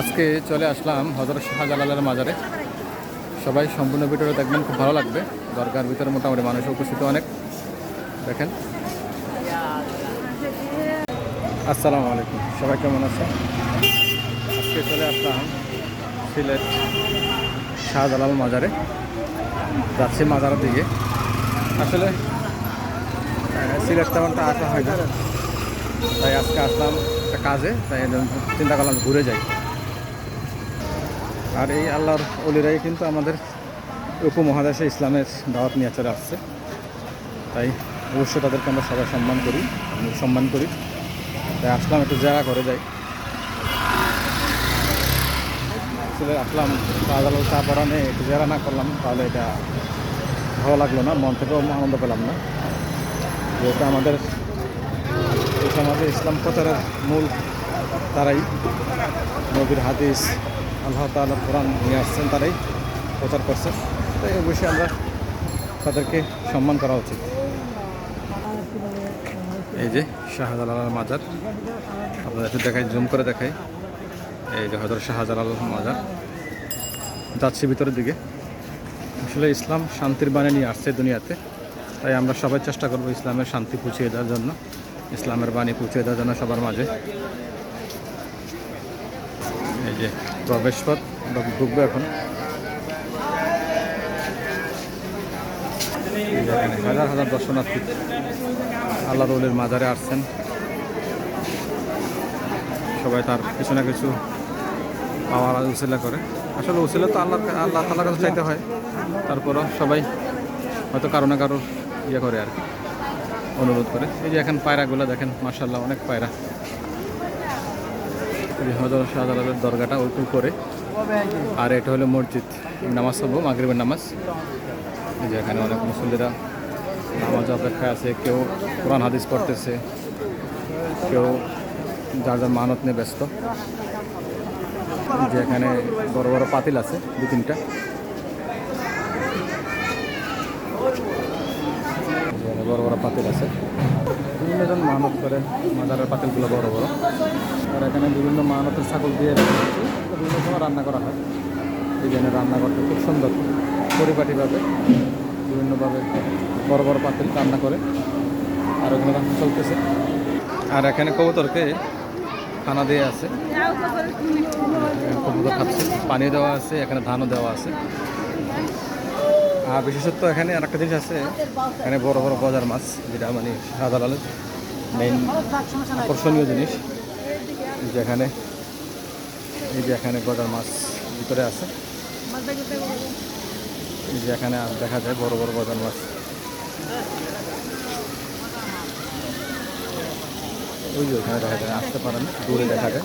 আজকে চলে আসলাম হজরত শাহজালালের মাজারে। সবাই সম্পূর্ণ ভিডিওটা দেখবেন, খুব ভালো লাগবে। দরকার ভিতরে মোটামুটি মানুষ উপস্থিত অনেক। দেখেন। আসসালামু আলাইকুম। সবাই কেমন আছেন? আজকে চলে আসলাম সিলেট শাহজালাল মাজারে। যাচ্ছি মাজারের দিকে। আসলে সিলেট তেমনটা আসা হয় না। তাই আজকে আসলাম একটা কাজে, তাই চিন্তা করলাম ঘুরে যাই। আর এই আল্লাহর অলিরাই কিন্তু আমাদের উপমহাদেশে ইসলামের দাওয়াত নিয়ে চলে আসছে। তাই অবশ্যই তাদেরকে আমরা সবাই সম্মান করি সম্মান করি। তাই আসলাম, একটু জায়গা করে যাই। আসলে আসলাম চা পড়ানে একটু জায়গা না করলাম, তাহলে এটা ভালো লাগল না, মন থেকেও আনন্দ পেলাম না। যেহেতু আমাদের এই সমাজে ইসলাম প্রচারের মূল তারাই, নবীর হাদিস আল্লাহ তাআলা কোরআন নিয়ে আসছেন, তারাই প্রচার করছে। তাই অবশ্যই আমরা তাদেরকে সম্মান করা উচিত। এই যে শাহজালাল মাজার, আপনাদের দেখাই, জুম করে দেখাই। এই যে হজরত শাহজালাল মাজার, যাচ্ছি ভিতরের দিকে। আসলে ইসলাম শান্তির বাণী নিয়ে আসছে দুনিয়াতে, তাই আমরা সবাই চেষ্টা করব ইসলামের শান্তি পৌঁছিয়ে দেওয়ার জন্য, ইসলামের বাণী পৌঁছে দেওয়ার জন্য সবার মাঝে। এই যে প্রবেশ পথ আমরা ঢুকবো এখন। হাজার হাজার দর্শনার্থী আল্লাহ রুলের মাজারে আসছেন। সবাই তার কিছু না কিছু পাওয়ার উসিলা করে। আসলে উসিলা তো আল্লাহ আল্লাহ তাল্লাহ কাছে চাইতে হয়। তারপরও সবাই হয়তো কারও না কারও ইয়ে করে আর কি। অনুরোধ করে। এই যে এখন পায়রাগুলো দেখেন মার্শাল্লাহ অনেক পায়রা। হজরত দরগাটা ওই করে। আর এটা হলো মসজিদ, নামাজ হব মাগরিবের নামাজ। যে এখানে অনেক মুসল্লিরা নামাজ অপেক্ষায় আছে, কেউ কোরআন হাদিস পড়তেছে, কেউ যার যার মানত নিয়ে ব্যস্ত। যে এখানে বড় বড় পাতিল আছে, দু তিনটা। বড় বড় পাতিল আছে। বিভিন্ন জন মানত করে, মাজারের পাতিলগুলো বড় বড়। আর এখানে বিভিন্ন মানতের ছাগল দিয়ে বিভিন্ন সময় রান্না করা হয়। এই জন্য রান্নাঘরটা খুব সুন্দর পরিপাটিভাবে, বিভিন্নভাবে বড় বড় পাতিল রান্না করে। আর ওখানে রান্না চলতেছে। আর এখানে কবুতরকে খানা দিয়ে আছে। কবুতর খাচ্ছে। পানি দেওয়া আছে, এখানে ধানও দেওয়া আছে। বিশেষত এখানে আর একটা জিনিস আছে। এখানে বড় বড় গজার মাছ, যেটা মানে সাধারণের মেইন আকর্ষণীয় জিনিস। এই যে এখানে, এই যে এখানে গজার মাছ ভিতরে আছে। এই যে এখানে দেখা যায় বড় বড় গজার মাছ। ওই যে ওখানে দেখা যায়, আসতে পারেন, দূরে দেখা যায়।